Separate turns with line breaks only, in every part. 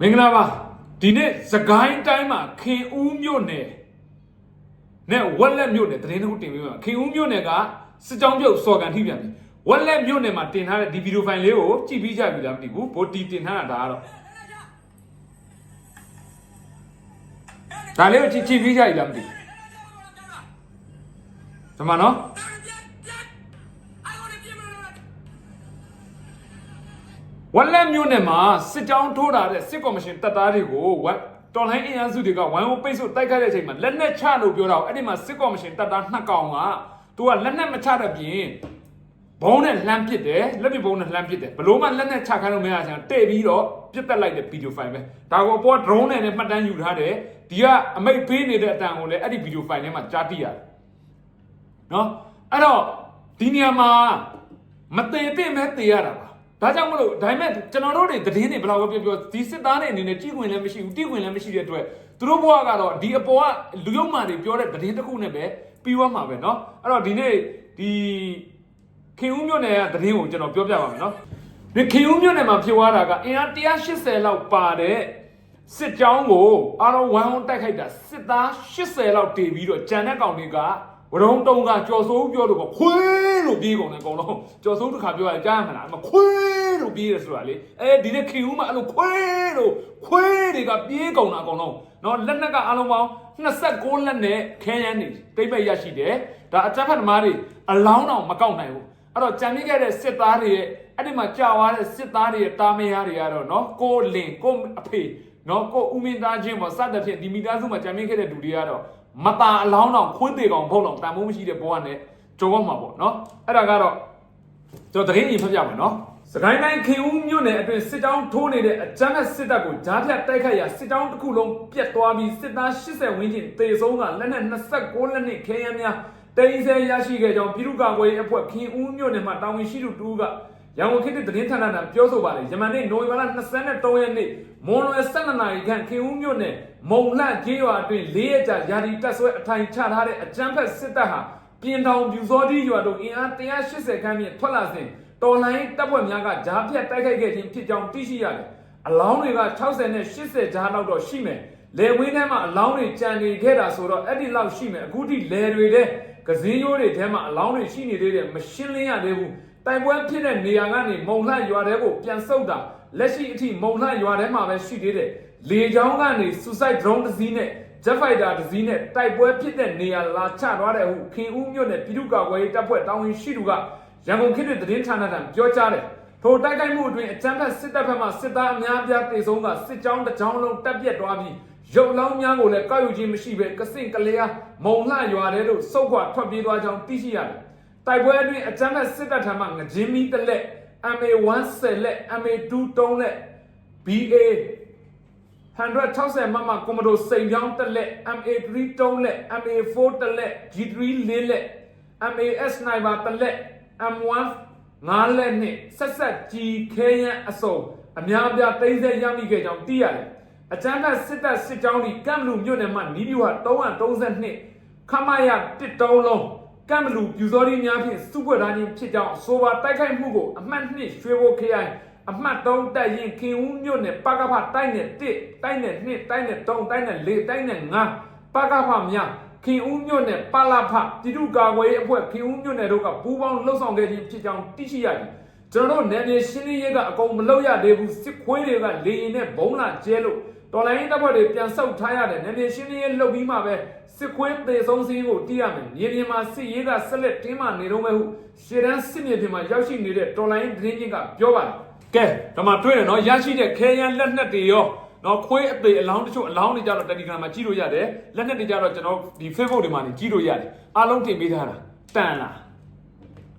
မင်္ဂလာပါဒီနေ့စကိုင်းတိုင်းမှာခင်ဦးမြို့နယ်နဲ့ဝက်လက်မြို့နယ်သတင်းတစ်ခုတင်ပေးပါခင်ဦးမြို့နယ်ကစစ်ကြောင်းပြုတ်စော်ကန်ထိပြန်ပြီဝက်လက်မြို့နယ်မှာတင်ထားတဲ့ဒီဗီဒီယိုဖိုင်လေးကိုကြည့်ပြီးကြပြီလားမသိဘူးဗိုတီတင်ထားတာဒါကတော့ဒါလေးကိုကြည့်ကြည့်ပြီးကြပြီလားမသိဘူးဒီမှာနော် ဝက်လက်မြို့နယ်မှာစစ်ကြောင်းထိုးတာတဲ့စစ်ကော်မရှင်တပ်သားတွေကိုဝက်တော်လိုင်းအင်အားစုတွေကဝိုင်းဝန်းပိတ်ဆို့တိုက်ခိုက်တဲ့အချိန်မှာလက်နက်ချလို့ပြောတာကိုအဲ့ဒီမှာစစ်ကော်မရှင်တပ်သားနှစ်ကောင်ကသူကလက်နက်မချတဲ့ပြင်ဘုံနဲ့လှမ်းပစ်တယ်လက်ပစ်ဘုံနဲ့လှမ်းပစ်တယ်ဘလို့မှလက်နက်ချခိုင်းလို့မရချင်တဲ့ပြီးတော့ပြစ်တက်လိုက်တဲ့ဗီဒီယိုဖိုင်ပဲဒါကိုအပေါ် drone နဲ့နဲ့မှတ်တမ်းယူထားတယ်ဒီကအမိတ်ပေးနေတဲ့အတန်ကိုလည်းအဲ့ဒီဗီဒီယိုဖိုင်ထဲမှာကြားသိရတယ်နော်အဲ့တော့ဒီနေရာမှာမတည်တဲ့မဲ့တည်ရတာပါ ဒါကြောင့်မလို့ဒါပေမဲ့ကျွန်တော်တို့တွေသတင်းတွေဘယ်လောက်ပဲပြောပြောဒီစစ်သားတွေအနေနဲ့ကြည့်ဝင်လည်းမရှိဘူးတိဝင်လည်းမရှိတဲ့အတွက်သူတို့ဘဝကတော့ဒီအပေါ်ကလူယုံမာတွေပြောတဲ့သတင်းတစ်ခုနဲ့ပဲပြီးသွားမှာပဲเนาะအဲ့တော့ဒီနေ့ဒီခင်ဦးမြို့နယ်ကသတင်းကိုကျွန်တော်ပြောပြပါမယ်เนาะဒီခင်ဦးမြို့နယ်မှာဖြစ်သွားတာကအင်အား180လောက်ပါတဲ့စစ်ကြောင်းကိုအားလုံးဝမ်းဝန်းတိုက်ခိုက်တာစစ်သား80လောက်တေပြီးတော့ကြံတဲ့ကောင်တွေက ဝရုံတုံကကြော်စိုးပြောလို့ပေါ့ခွေးလို့ပြေးကုန်တယ်အကုန်လုံးကြော်စိုးတစ်ခါပြောရင်ကြားရမလားမခွေးလို့ပြေးတယ်ဆိုတာလေအဲဒီနေ့ခင်ဦးမှာအဲ့လိုခွေးလို့ခွေးတွေကပြေးကုန်တာအကုန်လုံးနော်လက်နက်ကအလုံးပေါင်း26လက်နဲ့ခဲရန်နေတိတ်ပိတ်ရရှိတယ်ဒါအတက်ဖက်သမားတွေအလောင်းတော့မကောက်နိုင်ဘူးအဲ့တော့ကြံမိခဲ့တဲ့စစ်သားတွေရဲ့အဲ့ဒီမှာကြာသွားတဲ့စစ်သားတွေရဲ့တာမယားတွေကတော့နော်ကိုလင်ကိုအဖေနော်ကိုဦးမင်းသားချင်းပေါ့စသဖြင့်ဒီမိသားစုမှာကြံမိခဲ့တဲ့လူတွေကတော့ မตาအလောင်းတော့ခွင်းသေးကောင်ဖုံးတော့တန်ဖိုးမရှိတဲ့ဘောကနဲ့ကြုံရမှာပေါ့နော်အဲ့ဒါကတော့ကျွန်တော်သတင်းရင်ဖတ်ပြမယ်နော်စကိုင်းတိုင်းခင်ဦးမြို့နယ်အတွင်းစစ်တောင်းထိုးနေတဲ့အကြမ်းဖက်စစ်တပ်ကိုကြားဖြတ်တိုက်ခိုက်ရာစစ်တောင်းတစ်ခုလုံးပြတ်သွားပြီးစစ်သား80ဝန်းကျင်တေဆုံးကလက်နက်26လက်နက်ခဲယမ်းများတိန်ဆဲရရှိခဲ့ကြောင်းပြည်သူ့ကာကွယ်ရေးအဖွဲ့ခင်ဦးမြို့နယ်မှာတာဝန်ရှိသူတူက ရန်ကုန်ခေတ်သစ်သတင်းဌာနကပြောဆိုပါတယ်ယမန်နေ့နိုဝင်ဘာလ23ရက်နေ့မွန်လွယ်12နာရီခန့်ခင်ဦးမြို့နယ်မုံလှကျေးရွာအတွင်း၄ရက်ကြာယာတီတက်ဆွဲအထိုင်ချထားတဲ့အကြမ်းဖက်စစ်တပ်ဟာပြင်တောင်ပြူစောတိရွာတို့အင်အား180ခန်းဖြင့်ထွက်လာစဉ်တော်လိုင်းတပ်ဖွဲ့များကဂျားပြတ်တိုက်ခိုက်ခဲ့ခြင်းဖြစ်ကြောင်းသိရှိရတယ်။အလောင်းတွေက60နဲ့80ဂျားလောက်တော့ရှိမယ်။လေဝင်းထဲမှာအလောင်းတွေကြံနေခဲ့တာဆိုတော့အဲ့ဒီလောက်ရှိမယ်။အခုထိလေတွေတဲ့ကစင်းရိုးတွေထဲမှာအလောင်းတွေရှိနေသေးတယ်မရှင်းလင်းရသေးဘူး။ တိုင်ပွဲဖြစ်တဲ့နေရာကနေမုံလှရွာထဲကိုပြန်ဆုတ်တာလက်ရှိအထိမုံလှရွာထဲမှာပဲရှိသေးတယ်။လေချောင်းကနေ suicide drone တစ်စီးနဲ့ jet fighter တစ်စီးနဲ့တိုက်ပွဲဖြစ်တဲ့နေရာလာချသွားတယ်ဟုခင်ဦးမြို့နယ်ပြည်သူ့ကာကွယ်ရေးတပ်ဖွဲ့တာဝန်ရှိသူကရန်ကုန်ခေတ်သစ်သတင်းဌာနကပြောကြားတယ်။ထိုတိုက်ခိုက်မှုအတွင်းအကြမ်းဖက်စစ်တပ်ဘက်မှစစ်သားအများအပြားတေဆုံးကစစ်ကြောင်းတစ်ကြောင်းလုံးတပ်ပြတ်သွားပြီးရုပ်လောင်းများကိုလည်းကောက်ယူခြင်းမရှိဘဲကစင့်ကလျာမုံလှရွာတဲ့တို့စုပ်ခွာထွက်ပြေးသွားကြောင်းသိရှိရတယ်။ တိုက်ပွဲအတွင်းအကြမ်းဖက်စစ်တပ်ထံမှငကြင်းမီတစ်လက် MA1 လက် MA2 3လက် BA 160မမကွန်မဒိုစိန်ပြောင်းတစ်လက် MA3 3လက် MA4 တစ်လက် G3 4လက် MAS နိုင်ပါတစ်လက် M1 9လက်နဲ့ဆက်ဆက်ကြီးခဲယမ်းအစုံအများအပြားတိမ့်ဆက်ရမိခဲ့ကြောင်းသိရတယ်။အကြမ်းဖက်စစ်တပ်စစ်ကြောင်းဒီကမ်ဘလူမြို့နယ်မှာနီးပြူဟာ332ခမရတစ်တုံးလုံး ကမ်ဘလူပြူစော်ဒီများဖြင့်စုဖွဲ့ထားခြင်းဖြစ်ကြောင်းဆိုပါတိုက်ခိုက်မှုကိုအမှတ်2ရွှေဘိုခရိုင်အမှတ်3တိုက်ရင်ခင်ဦးမြို့နယ်ပကဖတိုက်နယ်1တိုက်နယ်2တိုက်နယ်3တိုက်နယ်4တိုက်နယ်5ပကဖများခင်ဦးမြို့နယ်ပလဖပြည်သူ့ကာကွယ်ရေးအဖွဲ့ခင်ဦးမြို့နယ်တို့ကပူးပေါင်းလှုပ်ဆောင်ခဲ့ခြင်းဖြစ်ကြောင်းသိရှိရတယ်။ကျွန်တော်တို့နယ်မြေရှင်းလင်းရေးကအကုန်မလုပ်ရသေးဘူးစစ်ခွေးတွေကလေရင်နဲ့ဘုံလာကျဲလို့ တော်လိုင်းတပ်ဖွဲ့တွေပြန်ဆုတ်ထားရတယ်နယ်မြေရှင်းလင်းရေးလုပ်ပြီးမှပဲစစ်ခွေးသေဆုံးစည်းကိုတီးရမယ်။မြေပြင်မှာစစ်ရေးကဆက်လက်တင်းမာနေတော့မဲ့ဟုရှေ့တန်းစစ်မြေပြင်မှာရောက်ရှိနေတဲ့တော်လိုင်းသတင်းချင်းကပြောပါတယ်။ကဲဒါမှတွေ့တယ်နော်ရရှိတဲ့ခဲယမ်းလက်နက်တွေရောနော်ခွေးအသေးအလောင်းတချို့အလောင်းတွေကြတော့ Telegram မှာကြည့်လို့ရတယ်လက်နက်တွေကြတော့ကျွန်တော်ဒီ Facebook တွေမှာနေကြည့်လို့ရတယ်အားလုံးတင်ပေးထားတာတန်လား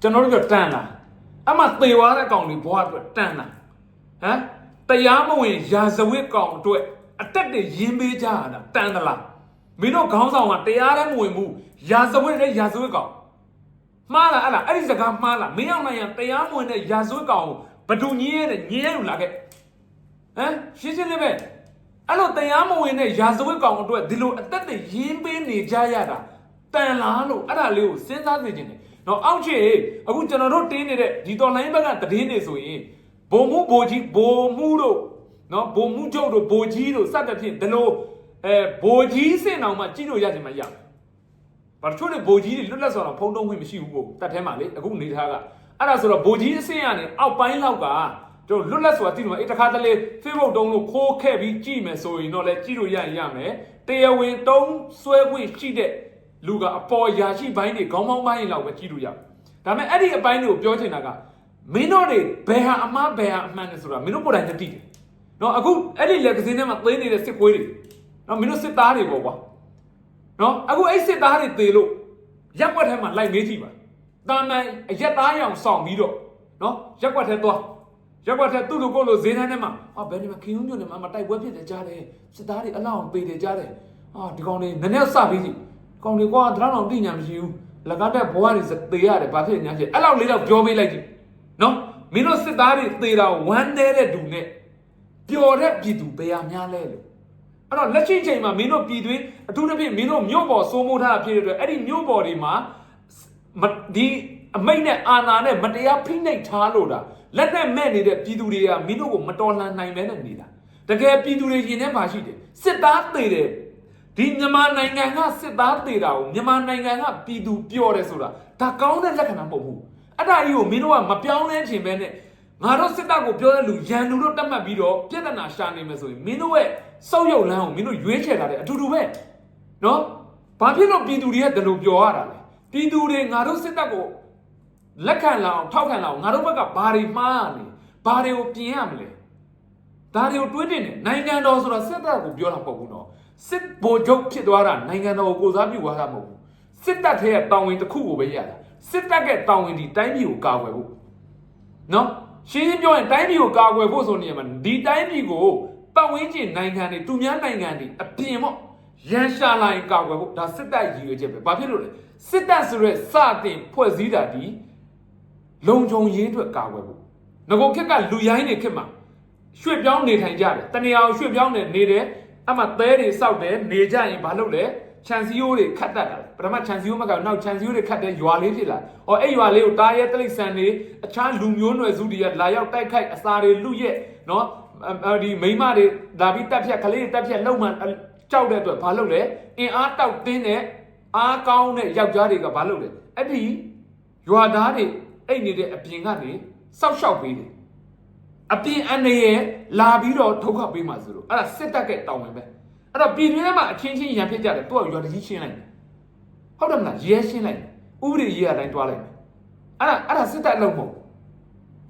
ကျွန်တော်တို့ကတန်လားအမှသေသွားတဲ့ကောင်တွေဘွားအတွက်တန်လားဟမ်တရားမဝင်ရာဇဝတ်ကောင်အတွက် အတက်တွေရင်းပေးကြရတာတန်သလားမင်းတို့ခေါင်းဆောင်ကတရားလည်းမဝင်ဘူးရာဇဝတ်နဲ့ရာဇဝတ်ကောင်မှားလားအဲ့လားအဲ့ဒီစကားမှားလားမင်းအောင်နိုင်ရတရားမဝင်တဲ့ရာဇဝတ်ကောင်ကိုဘဒူညင်းရဲနဲ့ညင်းရဲလို့လာခဲ့ဟမ်ရှင်းရှင်းလေးပဲအဲ့လိုတရားမဝင်တဲ့ရာဇဝတ်ကောင်အတွက်ဒီလိုအသက်တွေရင်းပေးနေကြရတာတန်လားလို့အဲ့ဒါလေးကိုစဉ်းစားသိချင်တယ်နော်အောက်ချေအခုကျွန်တော်တို့တင်းနေတဲ့ဒီတော်လိုင်းဘက်ကတည်င်းနေဆိုရင်ဘုံမှုဘိုကြီးဘိုမှုတို့ နော်ဘုံမှုချုပ်တို့ဘိုကြီးတို့စသဖြင့်ဒီလိုအဲဘိုကြီးစင်အောင်မှကြည့်လို့ရချင်မှရမယ်ဘာလို့လဲဘိုကြီးတွေလွတ်လပ်စွာတော့ဖုံးတုံးခွင့်မရှိဘူးကိုတတ်ထဲမှာလေအခုနေထားကအဲ့ဒါဆိုတော့ဘိုကြီးအစင်ကနေအောက်ပိုင်းလောက်ကတို့လွတ်လပ်စွာကြည့်လို့အဲ့တခါတလေ Facebook တုံးလို့ခိုးခဲ့ပြီးကြည့်မယ်ဆိုရင်တော့လေကြည့်လို့ရရင်ရမယ်တရားဝင်တုံးဆွဲခွင့်ရှိတဲ့လူကအပေါ်ရာရှိဘိုင်းတွေခေါင်းပေါင်းပိုင်းလောက်ပဲကြည့်လို့ရဒါပေမဲ့အဲ့ဒီအပိုင်းတွေကိုပြောချင်တာကမင်းတို့တွေဘယ်ဟာအမှားဘယ်ဟာအမှန်လဲဆိုတာမင်းတို့ကိုယ်တိုင်သိတယ် နော်အခုအဲ့ဒီလက်ကစင်းထဲမှာသိနေတဲ့စစ်ကွေးတွေနော်မင်းတို့စစ်သားတွေပေါ့ကွာနော်အခုအဲ့စစ်သားတွေသေလို့ရက်ွက်ထဲမှာလိုက်မေးကြည့်ပါတာမန်အရက်သားရောင်ဆောင်ပြီးတော့နော်ရက်ွက်ထဲသွားရက်ွက်ထဲသူ့လူကိုယ်လိုဈေးတန်းထဲမှာဟာဘယ်နေမှာခင်ယုံညွန့်နေမှာမတိုက်ပွဲဖြစ်တယ်ကြားတယ်စစ်သားတွေအလောင်းပေးတယ်ကြားတယ်ဟာဒီကောင်တွေနည်းနည်းစပြီးကြည့်ကောင်တွေကွာတရအောင်တိညာမရှိဘူးလကားတက်ဘဝတွေသေရတယ်ဘာဖြစ်ညာဖြစ်အဲ့လောက်လေးတော့ပြောပေးလိုက်ကြည့်နော်မင်းတို့စစ်သားတွေသေတာဝမ်းနေတဲ့ဒူနဲ့ ပျော်တဲ့ပြည်သူဘယ်ဟာများလဲလို့အဲ့တော့လက်ရှိချိန်မှာမင်းတို့ပြည်တွင်းအထူးသဖြင့်မင်းတို့မြို့ပေါ်စိုးမိုးထားတာဖြစ်တဲ့အတွက်အဲ့ဒီမြို့ပေါ်တွေမှာမဒီအမိတ်နဲ့အာဏာနဲ့မတရားဖိနှိပ်ထားလို့တာလက်နဲ့မဲ့နေတဲ့ပြည်သူတွေကမင်းတို့ကိုမတော်လှန်နိုင်ပဲနဲ့နေတာတကယ်ပြည်သူတွေရင်ထဲမှာရှိတယ်စစ်သားသေးတယ်ဒီမြန်မာနိုင်ငံကစစ်သားသေးတာကိုမြန်မာနိုင်ငံကပြည်သူပြောတယ်ဆိုတာဒါကောင်းတဲ့လက္ခဏာမဟုတ်ဘူးအဲ့ဒါကြီးကိုမင်းတို့ကမပြောင်းလဲခြင်းပဲနဲ့ ငါတို့စစ်တပ်ကိုပြောတဲ့လူရန်လူတို့တတ်မှတ်ပြီးတော့ပြဿနာရှာနေမယ်ဆိုရင်မင်းတို့ရဲ့စောက်ရုပ်လမ်းကိုမင်းတို့ရွေးချယ်လာတဲ့အတူတူပဲနော်ဘာဖြစ်လို့ပြည်သူတွေကဒီလိုပြောရတာလဲပြည်သူတွေငါတို့စစ်တပ်ကိုလက်ခံလာအောင်ထောက်ခံလာအောင်ငါတို့ဘက်ကဘာတွေမှားရလဲဘာတွေကိုပြင်ရမလဲဒါတွေကိုတွေးတင်တယ်နိုင်ငံတော်ဆိုတာစစ်တပ်ကိုပြောတာမဟုတ်ဘူးနော်စစ်ဗိုလ်ချုပ်ဖြစ်သွားတာနိုင်ငံတော်ကိုကိုစားပြုသွားတာမဟုတ်ဘူးစစ်တပ်ထဲကတောင်းဝင်တစ်ခုကိုပဲရတာစစ်တပ်ကတောင်းဝင်ဒီတိုင်းပြည်ကိုကာကွယ်ဖို့နော် ရှင်းရှင်းပြောရင်တိုင်းပြည်ကိုကာကွယ်ဖို့ဆိုနေရမှာဒီတိုင်းပြည်ကိုပတ်ဝန်းကျင်နိုင်ငံတွေသူများနိုင်ငံတွေအပြင်ပေါ့ရန်ရှာလာရင်ကာကွယ်ဖို့ဒါစစ်တပ်ရည်ရွယ်ချက်ပဲဘာဖြစ်လို့လဲစစ်တပ်ဆိုရဲစတင်ဖွဲ့စည်းတာဒီလုံခြုံရေးအတွက်ကာကွယ်ဖို့ငကိုခက်ကလူရိုင်းတွေခက်မှာရွှေ့ပြောင်းနေထိုင်ကြတယ်တနေရာကိုရွှေ့ပြောင်းနေနေတယ်အမှသဲတွေစောက်တယ်နေကြရင်ဘာလုပ်လဲ ခြံစည်းရိုးတွေခတ်တတ်တာပထမခြံစည်းရိုးမကဘူးနောက်ခြံစည်းရိုးတွေခတ်တဲ့ရွာလေးဖြစ်လာ။အော်အဲ့ရွာလေးကိုတားရဲတိရစ္ဆာန်တွေအခြားလူမျိုးနွယ်စုတွေကလာရောက်တိုက်ခိုက်အစာတွေလူရက်နော်ဒီမိမတွေလာပြီးတက်ဖြတ်ကလေးတွေတက်ဖြတ်လုံမှကြောက်တဲ့အတွက်ဘာလုပ်လဲအင်အားတောက်တင်းတဲ့အားကောင်းတဲ့ယောက်ျားတွေကဘာလုပ်လဲအဲ့ဒီရွာသားတွေအိတ်နေတဲ့အပြင်ကနေစောက်ရှောက်ပေးတယ်အပြင်အနေရဲ့လာပြီးတော့ဒုက္ခပေးမှဆိုလို့အဲ့ဒါစစ်တပ်ကတောင်းဝင်ပဲ အဲ့တော့ပြည်တွင်းထဲမှာအချင်းချင်းရံဖြစ်ကြတယ်သူကရွာတကြီးရှင်းလိုက်တယ်ဟုတ်တယ်မလားရဲရှင်းလိုက်ဥပဒေရေးအတိုင်းတွားလိုက်တယ်အဲ့ဒါအဲ့ဒါစစ်တပ်အလုပ်မဟုတ်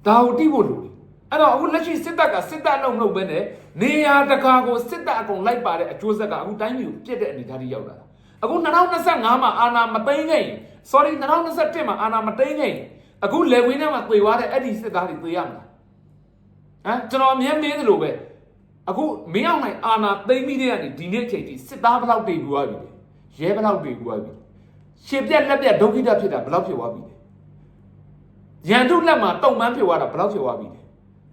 ဒါကိုတိဖို့လိုတယ်အဲ့တော့အခုလက်ရှိစစ်တပ်ကစစ်တပ်အလုပ်မလုပ်ဘဲနဲ့နေရာတကာကိုစစ်တပ်အကုန်လိုက်ပါတဲ့အကျိုးဆက်ကအခုတိုင်းပြည်ကိုပြစ်တဲ့အနေအထားကြီးရောက်လာတာအခု2025မှာအာဏာမသိမ်းခဲ့ရင် sorry 2021မှာအာဏာမသိမ်းခဲ့ရင်အခုလေဝင်းထဲမှာသေသွားတဲ့အဲ့ဒီစစ်သားတွေသေရမလားဟမ်ကျွန်တော်အမြဲမေးသလိုပဲ အခုမင်းအောင်နိုင်အာနာသိမ့်ပြီးတဲ့ကနေဒီနေ့အချိန်ထိစစ်သားဘယ်လောက်တည်ပြီးသွားပြီလဲရဲဘယ်လောက်တည်ပြီးသွားပြီရှေပြက်လက်ပြက်ဒုက္ခိတဖြစ်တာဘယ်လောက်ဖြစ်သွားပြီလဲရန်သူလက်မှာတုံမှန်းဖြစ်သွားတာဘယ်လောက်ဖြစ်သွားပြီလဲ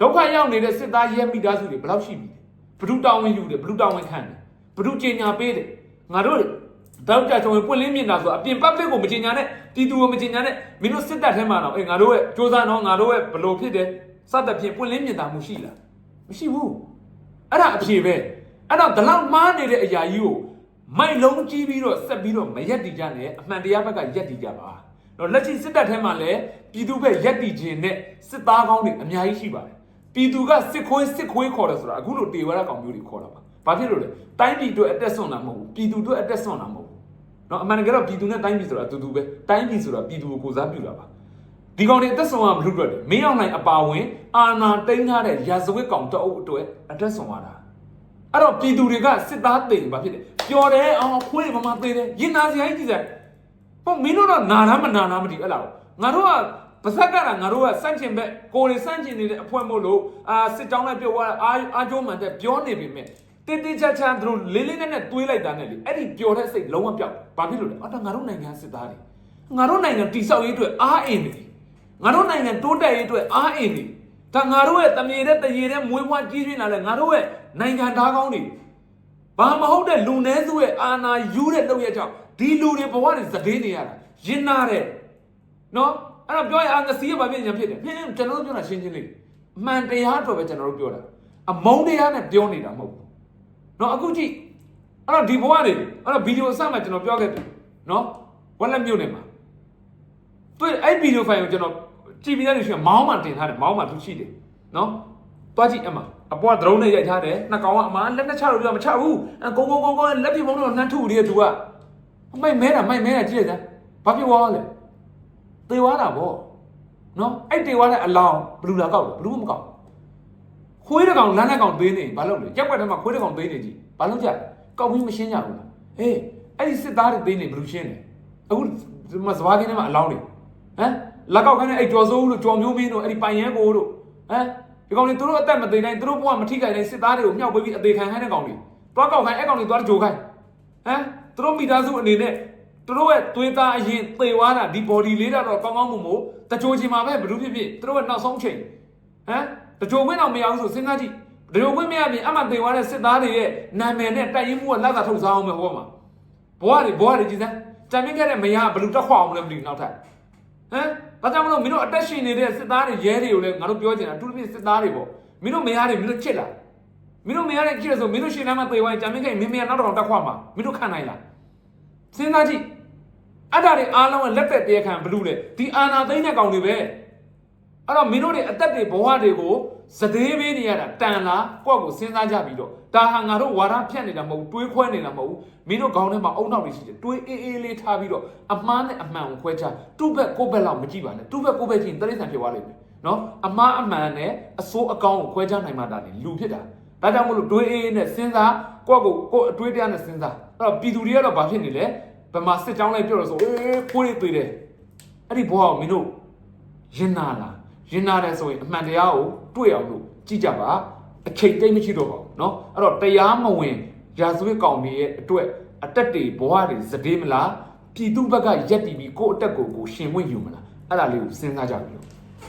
ဒုက္ခရောက်နေတဲ့စစ်သားရဲမိသားစုတွေဘယ်လောက်ရှိပြီလဲဘ누구တောင်းဝင်ယူတယ်ဘ누구တောင်းဝင်ခံတယ်ဘ누구ကြေညာပေးတယ်ငါတို့တောက်ကြချုံပွင့်လင်းမြင်တာဆိုအပြင် public ကိုမကြေညာနဲ့ပြည်သူကိုမကြေညာနဲ့မင်းတို့စစ်တပ်ထဲမှာတော့အေးငါတို့ရဲ့စ조사တော့ငါတို့ရဲ့ဘလို့ဖြစ်တယ်စသဖြင့်ပွင့်လင်းမြင်တာမှုရှိလားမရှိဘူး အဲ့ဒါအဖြေပဲအဲ့တော့ဒီလောက်မားနေတဲ့အရာကြီးကိုမိုက်လုံးကြီးပြီးတော့ဆက်ပြီးတော့မရက်တည်ကြနဲ့အမှန်တရားဘက်ကရက်တည်ကြပါတော့လက်ရှိစစ်တပ်ထဲမှာလည်းပြည်သူဘက်ရက်တည်ခြင်းနဲ့စစ်သားကောင်းတွေအများကြီးရှိပါတယ်ပြည်သူကစစ်ခွေးစစ်ခွေးခေါ်တယ်ဆိုတာအခုလိုတေဝရကောင်မျိုးတွေခေါ်တာပါဘာဖြစ်လို့လဲတိုင်းပြည်အတွက်အသက်ဆွန့်တာမဟုတ်ဘူးပြည်သူအတွက်အသက်ဆွန့်တာမဟုတ်ဘူးเนาะအမှန်တကယ်တော့ပြည်သူနဲ့တိုင်းပြည်ဆိုတာအတူတူပဲတိုင်းပြည်ဆိုတာပြည်သူကိုကိုစားပြုတာပါ ဒီကောင်တွေအသက်ဆုံးရမလို့အတွက်မင်းအောင်နိုင်အပါဝင်အာနာတိန်းထားတဲ့ရာဇဝတ်ကောင်တအုပ်အတွက်အသက်ဆုံးရတာအဲ့တော့ပြည်သူတွေကစစ်သားသိတယ်ဘာဖြစ်လဲပျော်တယ်အောင်ခွေးမမသိတယ်ရင်နာစရာကြီးကြည့်စမ်းပေါ့မင်းတို့တော့နာလားမနာလားမသိဘူးအဲ့လားငါတို့ကပါဇက်ကတာငါတို့ကစန့်ကျင်ဘက်ကိုယ်တွေစန့်ကျင်နေတဲ့အဖွဲမို့လို့အာစစ်တောင်းလိုက်ပြုတ်သွားအာအာကျုံးမှန်တဲ့ပြောနေပြီမဲ့တင်းတင်းချာချာသူတို့လေးလေးနက်နက်တွေးလိုက်တာနဲ့လေအဲ့ဒီပျော်တဲ့စိတ်လုံးဝပြောက်ဘာဖြစ်လို့လဲအော်ဒါငါတို့နိုင်ငံစစ်သားတွေငါတို့နိုင်ငံတိဆောက်ရေးအတွက်အားအင်နေတယ် ငါတို့နိုင်ငံတိုးတက်ရေးအတွက်အားအင်နေဒါငါတို့ရဲ့တမြေတဲ့တရေတဲ့မွေးဖွားကြီးထွေးလာတဲ့ငါတို့ရဲ့နိုင်ငံသားကောင်းတွေဘာမဟုတ်တဲ့လူနည်းစုရဲ့အာဏာယူတဲ့လုပ်ရကြောင့်ဒီလူတွေဘဝတွေစတဲ့နေရတာရင်းနာတဲ့နော်အဲ့တော့ပြောရအောင်ငစီရဘာဖြစ်ညာဖြစ်တယ်ဖြစ်ရင်ကျွန်တော်တို့ပြောတာရှင်းချင်းလေးအမှန်တရားတော့ပဲကျွန်တော်တို့ပြောတာအမုန်းတရားနဲ့ပြောနေတာမဟုတ်ဘူးနော်အခုကြည့်အဲ့တော့ဒီဘဝတွေအဲ့တော့ဗီဒီယိုအစမှကျွန်တော်ပြောခဲ့ပြီနော်ဝက်လက်မြုပ်နေမှာတွေ့အဲ့ဗီဒီယိုဖိုင်ကိုကျွန်တော် ကြည့်ပြီးသားလူရှိကမောင်းမှတင်ထားတယ်မောင်းမှသူရှိတယ်နော်တွားကြည့်အမအပေါ်က drone နဲ့ရိုက်ထားတယ်နှာကောင်ကအမလက်နဲ့ချလို့ပြောမချဘူးအကုန်းကုန်းကုန်းကုန်းလက်ပြပုံးတော့နှမ်းထုတ်လေးကသူကမိုက်မဲတာမိုက်မဲတာကြည့်ရစမ်းဘာဖြစ်သွားလဲသေသွားတာဗောနော်အဲ့သေသွားတဲ့အလောင်းဘလူလာကောက်တယ်ဘလူမကောက်ခွေးတကောင်လမ်းနဲ့ကောင်သေးနေဘာလုပ်လဲရက်ွက်ထဲမှာခွေးတကောင်သေးနေကြည့်ဘာလုပ်ကြကောက်ပြီးမရှင်းကြဘူးလားဟေးအဲ့ဒီစစ်သားတွေသေးနေဘလူရှင်းတယ်အခုမစဘာကင်းထဲမှာအလောင်းတွေဟမ် လက်ကောက်ခန်းနဲ့အဲ့ကြော်စိုးဦးတို့ကြော်မျိုးမင်းတို့အဲ့ဒီပိုင်ရဲကိုတို့ဟမ်ဒီကောင်တွေသူတို့အသက်မသေးနိုင်သူတို့ဘဝမထိခိုက်နိုင်စစ်သားတွေကိုမြှောက်ပေးပြီးအသေးခံခိုင်းတဲ့ကောင်တွေတွားကောက်ခိုင်းအဲ့ကောင်တွေတွားကြိုခိုင်းဟမ်သူတို့မိသားစုအနေနဲ့သူတို့ရဲ့သွေးသားအရင်သေသွားတာဒီ body လေးတော့ကောင်းကောင်းမှုမို့တကြိုချင်မှာပဲဘလို့ဖြစ်ဖြစ်သူတို့ရဲ့နောက်ဆုံးချိန်ဟမ်တကြိုဝင်းအောင်မရဘူးဆိုစဉ်းစားကြည့်တကြိုဝင်းမရပြင်အမှသေသွားတဲ့စစ်သားတွေရဲ့နာမည်နဲ့တိုက်ရင်မှုကလက်သာထုတ်စားအောင်ပဲဟောမှာဘဝတွေဘဝတွေကြည်စမ်းတံမင်းခဲ့တဲ့မရဘလို့တက်ခွာအောင်လဲမသိဘူးနောက်ထပ်ဟမ် ဘာကြောင့်မလို့မင်းတို့အသက်ရှင်နေတဲ့စစ်သားတွေရဲတွေကိုလည်းငါတို့ပြောချင်တာအထူးသဖြင့်စစ်သားတွေပေါ့မင်းတို့မရတွေမင်းတို့ချစ်လားမင်းတို့မရတွေချစ်လို့ဆိုမင်းတို့ရှင်တိုင်းမှာသေသွားရင်တံမင်းခဲ့ရင်မင်းမရနောက်တော့တက်ခွာမှာမင်းတို့ခံနိုင်လားစဉ်းစားကြည့်အဲ့ဒါတွေအားလုံးကလက်သက်တရားခံဘလူးလေဒီအာနာသိမ့်တဲ့ကောင်တွေပဲ အဲ့တော့မင်းတို့တွေအသက်တွေဘဝတွေကိုစသေးပေးနေရတာတန်လားကိုယ့်ကိုစဉ်းစားကြပြီးတော့ဒါဟာငါတို့ဝါဒဖြတ်နေတာမဟုတ်ဘူးတွေးခွဲနေတာမဟုတ်ဘူးမင်းတို့ခေါင်းထဲမှာအုံနောက်တွေရှိတယ်တွေးအေးအေးလေးထားပြီးတော့အမှားနဲ့အမှန်ကိုခွဲခြားသူ့ဘက်ကိုယ့်ဘက်လောက်မကြည့်ပါနဲ့သူ့ဘက်ကိုယ့်ဘက်ကြည့်ရင်တရိษံဖြစ်သွားလိမ့်မယ်နော်အမှားအမှန်နဲ့အဆိုးအကောင်းကိုခွဲခြားနိုင်မှတာလေလူဖြစ်တာဒါကြောင့်မလို့တွေးအေးအေးနဲ့စဉ်းစားကိုယ့်ကိုကိုယ့်အတွေးတရားနဲ့စဉ်းစားအဲ့တော့ပြည်သူတွေကတော့ဘာဖြစ်နေလဲဗမာစစ်ကြောင်းလိုက်ပြောလို့ဆိုအေးကိုယ်တွေသေးတယ်အဲ့ဒီဘွားကိုမင်းတို့ရင်နာလား ရင်နာတယ်ဆိုရင်အမှန်တရားကိုတွေ့အောင်လို့ကြည့်ကြပါအချိန်တိတ်မရှိတော့ပါဘူးเนาะအဲ့တော့တရားမဝင်ရာဇဝတ်ကောင်တွေရဲ့အတွက်အတက်တွေဘွားတွေစတဲ့မလားပြည်သူဘက်ကရက်တီပြီးကိုယ့်အတက်ကိုကိုရှင်ဝင်ယူမလားအဲ့ဒါလေးကိုစဉ်းစားကြပြီလို့